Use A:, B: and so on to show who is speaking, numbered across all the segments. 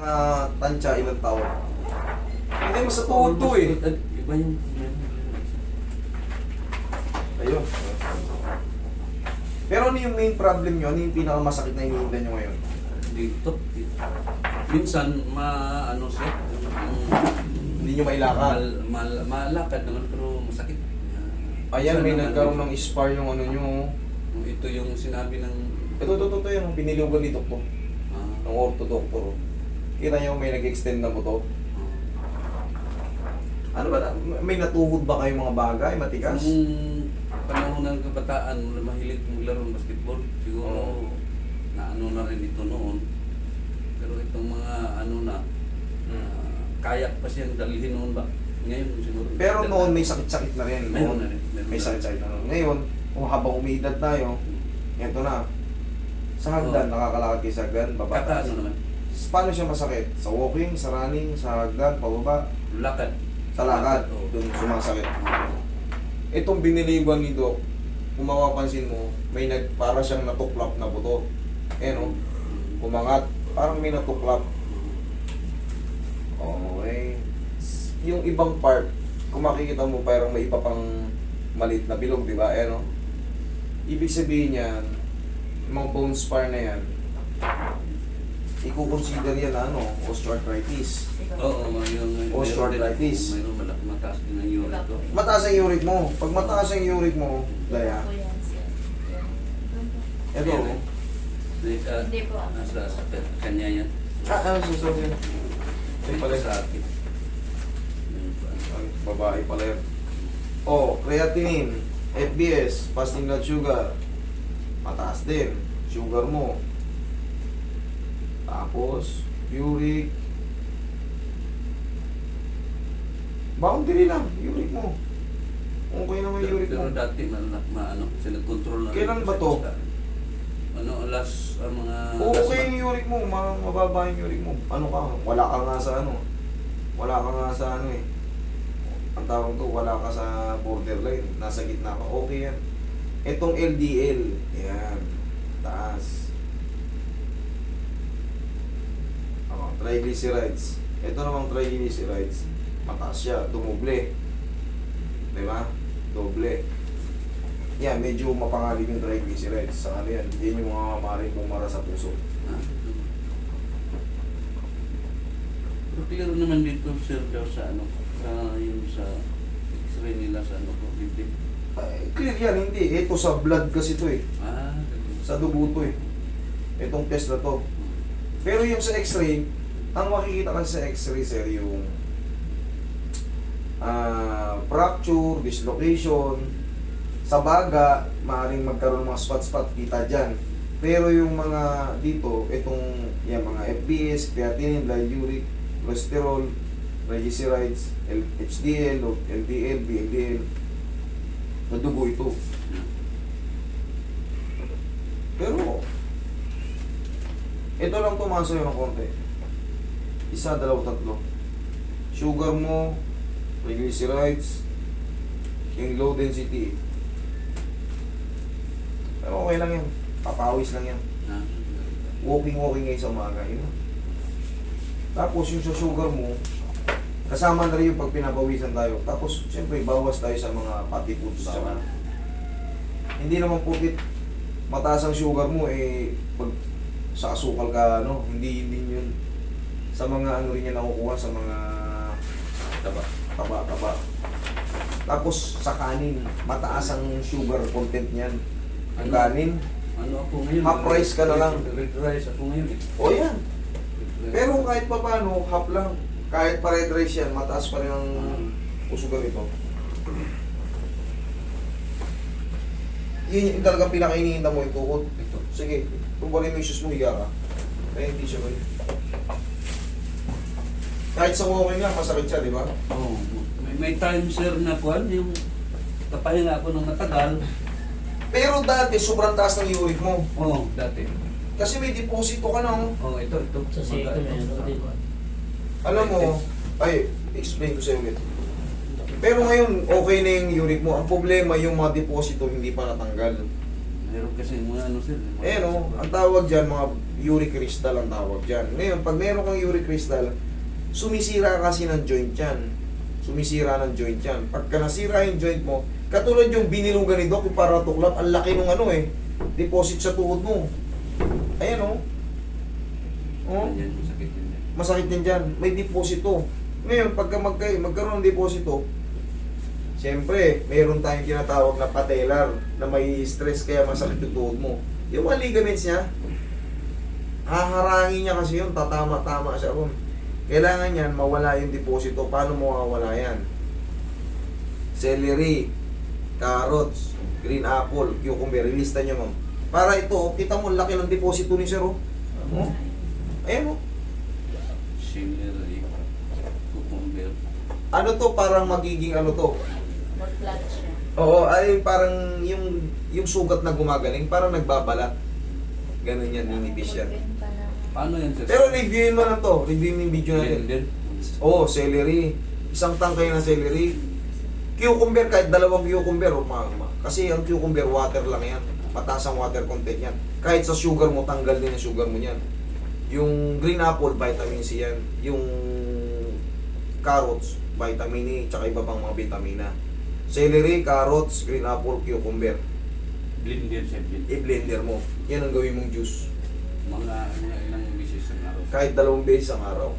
A: Mga tansya, ilang taon. Hindi mo sa tuhod to eh.
B: Iba yung...
A: Ayun. Pero ano yung main problem nyo? Ano yung pinakamasakit na iniinda nyo ngayon?
B: Dito. dito. Minsan, ma... ano siya?
A: Hindi nyo mailakad.
B: Mal, mal, malakad naman pero masakit.
A: Ayan, may nagkaroon
B: naman,
A: ng spar yung ano nyo.
B: Ito yung sinabi ng...
A: Ito, ito, ito, ito yung pinilugan ni Doktor.
B: ah,
A: Ng ortho doctor. Kita nyo may nag-extend na mo to.
B: ah.
A: Ano ba, na- may natuhod ba kayong mga bagay, matigas?
B: Nung panahon ng kabataan, mahilig maglaro ng basketball. Siguro,
A: Oo.
B: na ano na rin ito noon. Pero itong mga ano na, ah, kaya pa siyang dalhin noon ba? Ngayon siguro.
A: Pero noon may sakit-sakit na rin.
B: Meron
A: Noon,
B: na rin, meron
A: may
B: na rin.
A: sakit-sakit na rin. Ngayon, kung habang umiidad tayo, eto na. Sa hagdan, nakakalakad kayo sa hagdan, baba.
B: Kakaano naman?
A: Paano siya masakit? Sa walking, sa running, sa hagdan, pababa,
B: Lakad.
A: sa lakad,
B: Oo.
A: doon sumasakit. Itong biniliwan ni Doc, kung mapapansin mo, may nag, para siyang natuklap na buto. Eh no, umangat, parang may natuklap. Okay. Yung ibang part, kung makikita mo, parang may iba pang maliit na bilog, di ba? Eh no? Ibig sabihin yan, yung mga bone spar na yan, i-consider yan ano, osteoarthritis.
B: Oo, yung...
A: Osteoarthritis.
B: Mayroon malaki mataas din ang uric ko.
A: Mataas ang uric mo. Pag mataas ang uric mo, daya. Ito,
B: eh. Di- ah,
C: Hindi po.
B: Nasa sa kanya yan.
A: ah, ano susunod yun? Ito pala
B: sa akin. Yung pa-
A: Ang babae pala yun. Oh, creatinine, FBS, fasting blood sugar, mataas din. Sugar mo. Tapos, uric. Boundary lang, uric mo. Okay naman yung uric
B: Pero
A: mo.
B: dati, ma, ma, ano, sila control na.
A: Kailan ba to?
B: Ano, last, ang mga...
A: Okay yung uric mo, ma mababa yung uric mo. Ano ka, wala ka nga sa ano. Wala ka nga sa ano eh. Ang tawag to, wala ka sa borderline. Nasa gitna ka. Okay yan. Itong LDL, yan. Taas. Oh, triglycerides. Ito namang triglycerides. Mataas siya, dumuble. Di ba? Doble. Yan, medyo mapangalib yung triglycerides. Sa ano yan, yan yung mga maring bumara sa puso.
B: Ah. Pero clear naman dito, sir, daw sa ano, sa yung sa x-ray nila sa ano ko, dibdib.
A: Ay, clear yan, hindi. Ito sa blood kasi to eh.
B: Ah.
A: Sa dugo to eh. Itong test na to. Pero yung sa x-ray, ang makikita kasi sa x-ray, sir, yung ah, fracture, dislocation, sa baga, maaaring magkaroon ng mga spot-spot, kita dyan. Pero yung mga dito, itong yung mga FBS, creatinine, blood uric, cholesterol, triglycerides, HDL, LDL, VLDL, na dugo ito. Pero, ito lang tumaas sa'yo ng konti. Isa, dalawa, tatlo. Sugar mo, triglycerides, yung low density. Pero okay lang yan. Papawis lang yan.
B: Ah,
A: Walking-walking ngayon sa umaga. Yun. Tapos yung sa sugar mo, kasama na rin yung pag pinapawisan tayo. Tapos, siyempre, bawas tayo sa mga fatty foods.
B: Bawal.
A: Hindi naman pupit mataas ang sugar mo, eh, pag sa asukal ka, ano, hindi, hindi yun. Sa mga ano rin yan nakukuha, sa mga
B: taba.
A: taba-taba. Tapos sa kanin, mataas ang sugar content niyan. Ang
B: Ano?
A: kanin.
B: Ano ako ngayon?
A: Half rice ka na lang.
B: Red rice ako ngayon eh.
A: O yan.
B: Red rice.
A: Pero kahit pa paano, half lang. Kahit pa red rice yan, mataas pa rin ang
B: Ah.
A: usugan ito. Yun yung talagang pinakainihinda mo yung.
B: Ito.
A: Sige, kung mo yung issues mo, higa ka. Kaya hindi siya ba Kahit sa walking lang, masakit siya, di ba?
B: Oh, may, may time sir na kuan yung kapahinga ako ng matagal.
A: Pero dati, sobrang taas ng uric mo.
B: Oh, dati.
A: Kasi may deposito ka na. oh.
B: Oh, ito, ito.
C: Sa siko na yun.
A: Alam mo, ay, explain ko sa'yo ulit. Pero ngayon, okay na yung uric mo. Ang problema, yung mga deposito hindi pa natanggal.
B: Meron kasi mga ano sir. mga-
A: Eh no, ang tawag dyan, mga uric crystal ang tawag dyan. Ngayon, pag meron kang uric crystal, sumisira kasi ng joint yan. Sumisira ng joint yan. Pagka nasira yung joint mo, katulad yung binilugan ni Doc, para tuklap, ang laki nung ano eh, deposit sa tuhod mo. Ayan oh. Oh, masakit din dyan. May deposito. Ngayon, pagka magka, magkaroon ng deposito, Siyempre, meron tayong tinatawag na patellar na may stress kaya masakit yung tuhod mo. Yung mga ligaments niya, haharangin niya kasi yun, tatama-tama siya ron. Kailangan yan, mawala yung deposito. Paano mawawala yan? Celery, carrots, green apple, cucumber, ilista niyo ma'am. Para ito, kita mo, laki ng deposito ni Sir. Oh. Oh. Ayan oh.
B: Celery, cucumber.
A: Ano to, parang magiging ano to,
C: Mag-flat siya.
A: Oo, ay parang yung yung sugat na gumagaling, parang nagbabalat. Ganun yan, ninipis yan.
B: Paano yan sir?
A: Pero reviewin mo lang to, reviewin mo yung video natin.
B: Blender?
A: Oo, celery. Isang tangkay na celery. Cucumber, kahit dalawang cucumber, umama. Kasi ang cucumber, water lang yan. Mataas ang water content yan. Kahit sa sugar mo, tanggal din ang sugar mo yan. Yung green apple, vitamin C yan. Yung carrots, vitamin E, tsaka iba pang mga vitamina. Celery, carrots, green apple, cucumber.
B: Blender sir. blender.
A: i-blender mo. Yan ang gawin mong juice.
B: Mga, mga ilang.
A: Kahit dalawang beses ang araw.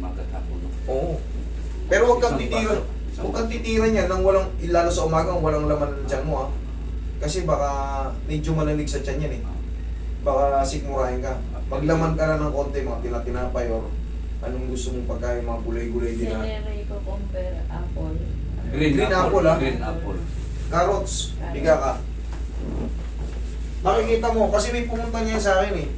B: Hapon. no?
A: Oo. Pero huwag kang titira. Huwag kang titira niyan nang walang, lalo sa umaga, walang laman ng tiyan mo ha. Kasi baka medyo malamig sa tiyan yan eh. Baka sikmurahin ka. Maglaman ka na ng konti, mga tinatinapay or anong gusto mong pagkain, mga gulay-gulay din na.
C: Celery, cucumber, apple.
B: Green,
A: Green
B: apple,
A: apple, ah.
B: Green apple.
A: Carrots, biga ka. Nakikita mo, kasi may pumunta niya sa akin eh.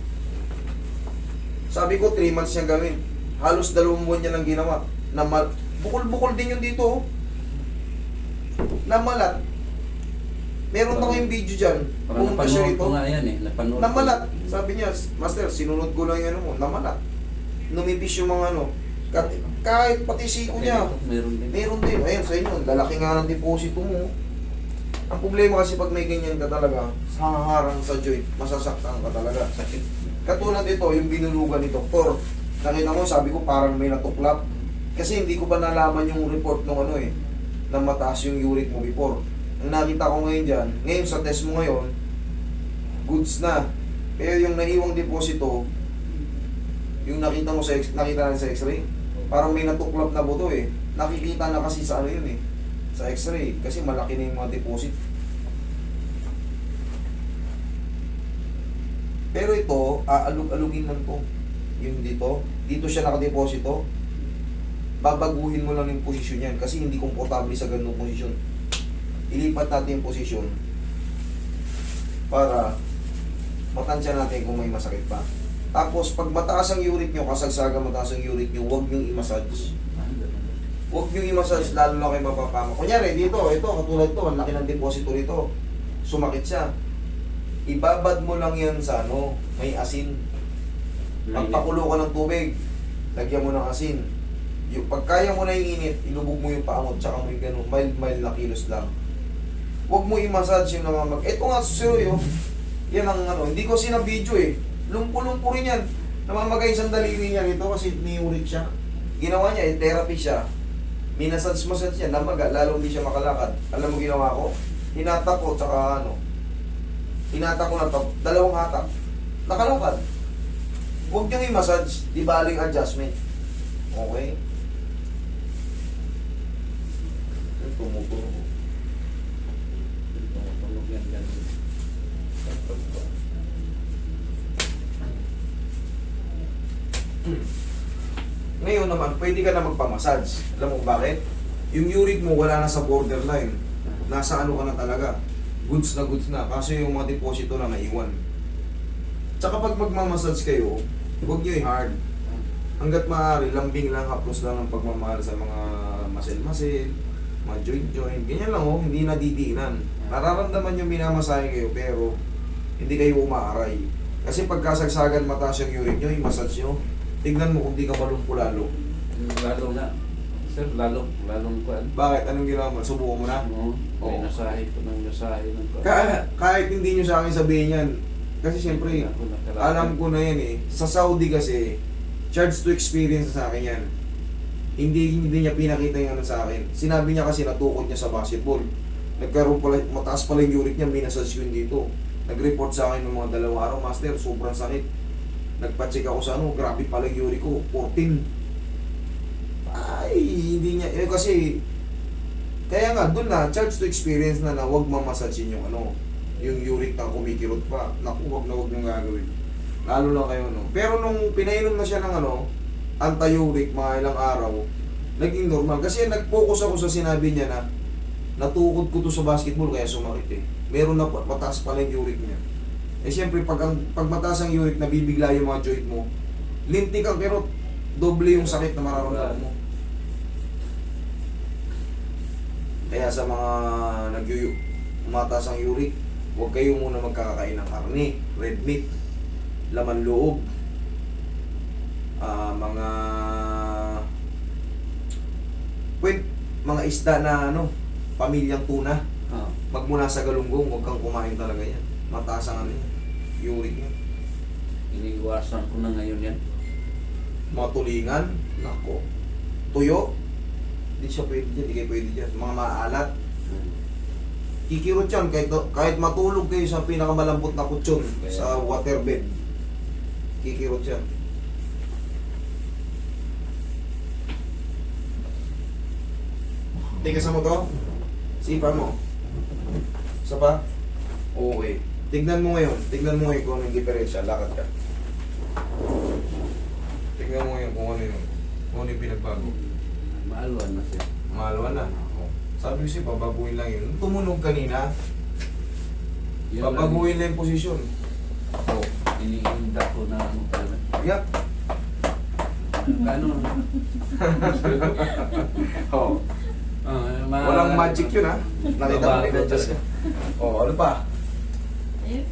A: Sabi ko, 3 months niya gawin. Halos dalawang buwan niya lang ginawa. Namal Bukol-bukol din yung dito. oh. Namalat. Meron ako yung video dyan.
B: Parang
A: Pumunta siya
B: napanood
A: rito.
B: ko nga yan eh. Napanood ko.
A: Namalat. Sabi niya, Master, sinunod ko lang yung ano mo. Namalat. Numipis yung mga ano. Kahit, kahit pati siko niya.
B: ito, Meron din.
A: Meron din. Ayun, sa inyo. Lalaki nga ng deposito mo. Ang problema kasi pag may ganyan ka talaga, sa haharang sa joint, masasaktan ka talaga.
B: Sakit.
A: Katulad ito, yung binulugan ni Doktor. Nakita mo, sabi ko parang may natuklap. Kasi hindi ko pa nalaman yung report ng ano eh, na mataas yung uric mo before. Ang nakita ko ngayon dyan, ngayon sa test mo ngayon, goods na. Pero yung naiwang deposito, yung nakita mo sa nakita natin sa x-ray, parang may natuklap na buto eh. Nakikita na kasi sa ano yun eh, sa x-ray. Kasi malaki na yung mga deposit. Pero ito, aalug-alugin lang to. Yung dito, dito siya nakadeposito. Babaguhin mo lang yung posisyon yan kasi hindi komportable sa ganung posisyon. Ilipat natin yung posisyon para matansya natin kung may masakit pa. Tapos, pag mataas ang uric nyo, kasagsaga mataas ang uric nyo, huwag nyo i-massage. Huwag nyo i-massage, lalo na kayo mapapama. Kunyari, dito, ito, katulad to, ang laki ng deposito nito. Sumakit siya. Ibabad mo lang yan sa ano, may asin. Pagpakulo ka ng tubig, lagyan mo ng asin. Yung, pag kaya mo na yung init, ilubog mo yung paa mo, tsaka mo yung ganun, mild, mild na kilos lang. Huwag mo i-massage yung namamag. Ito nga, susuyo, yan ang ano, hindi ko sinabidyo eh. Lumpo-lumpo rin yan. Namamagay isang daliri niya rito kasi niurik siya. Ginawa niya, eh, therapy siya. Minasage-massage niya, namaga, lalo hindi siya makalakad. Alam mo ginawa ko? Hinatak ko, tsaka ano, hinatak ko na to, dalawang hatak. Nakalakad. Huwag niyong i-massage, di baling adjustment. Okay? Tumutunog.
B: Tumutunog yan dyan.
A: Ngayon naman, pwede ka na magpamassage. Alam mo bakit? Yung uric mo wala na sa borderline. Nasa ano ka na talaga. Goods na goods na. Kaso yung mga deposito na naiwan. Tsaka pag magmamassage kayo, huwag nyo i-hard. Hanggat maaari, lambing lang, haplos lang ang pagmamahal sa mga muscle-muscle, mga joint-joint. Ganyan lang oh, hindi nadidiinan. Nararamdaman yung minamasahe kayo, pero hindi kayo umaaray. Kasi pagkasagsagan mataas yung uric nyo, i-massage nyo, tignan mo kung di ka malumpo lalo.
B: Lalo na. Sir, lalo, lalong kuan.
A: Bakit? Anong ginawa mo? Subukan mo na?
B: No, may
A: Oo.
B: nasahe ko ng nasahe ng kuan.
A: Ka- kahit hindi nyo sa akin sabihin yan, kasi siyempre,
B: Ako nakalakad.
A: alam ko na yan eh. Sa Saudi kasi, charge to experience sa akin yan. Hindi hindi niya pinakita yung ano sa akin. Sinabi niya kasi natukod niya sa basketball. Nagkaroon pala, mataas pala yung uric niya, minasage yun dito. Nag-report sa akin ng mga dalawang araw, master, sobrang sakit. Nagpa-check ako sa ano, grabe pala yung uric ko, 14. Niya, eh kasi, kaya nga, dun na, charge to experience na na huwag mamasasin yung ano, yung uric na kumikirot pa. Naku, huwag na huwag niyong gagawin. Lalo lang kayo, no. Pero nung pinainom na siya ng ano, anti-uric mga ilang araw, naging normal. Kasi nag-focus ako sa sinabi niya na natukod ko to sa basketball kaya sumakit eh. Meron na mataas pala yung uric niya. Eh siyempre, pag, ang, pag mataas ang uric, nabibigla yung mga joint mo. Lintik ang pero doble yung sakit na mararamdaman mo. Kaya sa mga nagyuyo, umataas ang uric, huwag kayo muna magkakakain ng karne, red meat, laman loob, ah mga pwede, mga isda na ano, pamilyang tuna.
B: Ah,
A: Magmula sa galunggong, huwag kang kumain talaga yan. Mataas ang ano yan, uric niya.
B: iniiwasan ko na ngayon yan.
A: Mga tulingan, nako. Tuyo, hindi siya pwede dyan, hindi kayo pwede dyan. Mga maalat, kikirot yan kahit, kahit matulog kayo sa pinakamalambot na kutsyon sa waterbed. Kikirot yan. Tigasan mo to. Sipa mo. Isa pa. Okay. Tignan mo ngayon. Tignan mo ngayon kung ano yung diferensya. Lakad ka. Tignan mo ngayon kung ano yung, kung ano yung pinagbago.
B: Maaluan na siya.
A: Malawa na. Oh. Sabi ko siya, babaguhin lang yun. Tumunog kanina,
B: Yan lang.
A: babaguhin lang yung posisyon.
B: Oh, iniinda ko na ano talaga.
A: Yak.
B: Ganun.
A: Oh.
B: Ah, ma-
A: Walang magic yun ha. Nakita mo,
B: Babago
A: pinadjust ka. Oh, ano pa?
C: Ayun,